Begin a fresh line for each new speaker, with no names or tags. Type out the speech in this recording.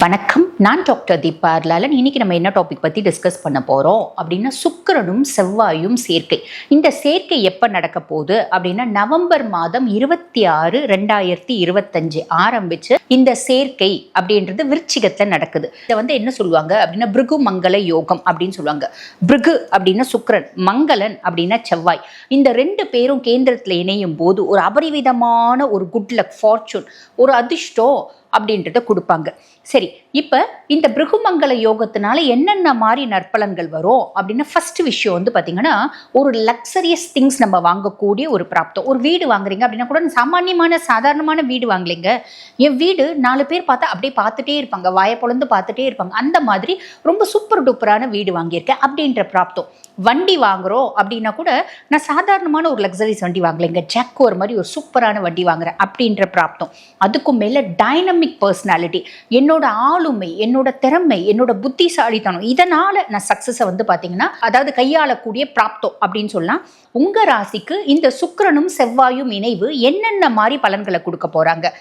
வணக்கம். நான் டாக்டர் தீபா லாலன் இன்னைக்கு நம்ம என்ன டாபிக் பற்றி டிஸ்கஸ் பண்ண போகிறோம் அப்படின்னா சுக்கரனும் செவ்வாயும் சேர்க்கை. இந்த சேர்க்கை எப்போ நடக்க போகுது? அப்படின்னா நவம்பர் மாதம் இருபத்தி ஆறு ரெண்டாயிரத்தி இருபத்தஞ்சு ஆரம்பிச்சு இந்த சேர்க்கை அப்படின்றது விருச்சிகத்தில் நடக்குது. இதை வந்து என்ன சொல்லுவாங்க? அப்படின்னா பிருகு மங்கள யோகம் அப்படின்னு சொல்லுவாங்க. பிருகு அப்படின்னா சுக்கரன் மங்களன் அப்படின்னா செவ்வாய். இந்த ரெண்டு பேரும் கேந்திரத்தில் இணையும் போது ஒரு அபரிவிதமான ஒரு குட் லக் ஃபார்ச்சூன் ஒரு அதிர்ஷ்டம் அப்படின்றத கொடுப்பாங்க. சரி இப்போ இந்த பிருகுமங்கல யோகத்தினால என்னென்ன மாதிரி நற்பலன்கள் வரும் அப்படின்னு ஃபர்ஸ்ட் விஷயம் வந்து பார்த்தீங்கன்னா ஒரு லக்ஸரியஸ் திங்ஸ் நம்ம வாங்கக்கூடிய ஒரு பிராப்தம். ஒரு வீடு வாங்குறீங்க அப்படின்னா கூட சாமானியமான சாதாரணமான வீடு வாங்கலைங்க. என் வீடு நாலு பேர் பார்த்தா அப்படியே பார்த்துட்டே இருப்பாங்க. வாயை பொழந்து பார்த்துட்டே இருப்பாங்க. அந்த மாதிரி ரொம்ப சூப்பர் டூப்பரான வீடு வாங்கியிருக்கேன் அப்படின்ற பிராப்தம். வண்டி வாங்குறோம் அப்படின்னா கூட நான் சாதாரணமான ஒரு லக்ஸரிஸ் வண்டி வாங்கலைங்க. ஜாக்கோர் மாதிரி ஒரு சூப்பரான வண்டி வாங்குறேன் அப்படின்ற பிராப்தம். அதுக்கும் மேலே டைனமிக் பர்சனாலிட்டி என்னோட ஆளுமை என்னோட திறமை என்னோட புத்திசாலித்தனம் இதனால நான் சக்ஸஸை வந்து பார்த்தீங்கன்னா அதாவது கையாளக்கூடிய பிராப்தம் அப்படின்னு சொல்லலாம். உங்க ராசிக்கு இந்த சுக்கரனும் செவ்வாயும் இணைவு என்னென்ன மாதிரி பலன்களை கொடுக்க போறாங்க?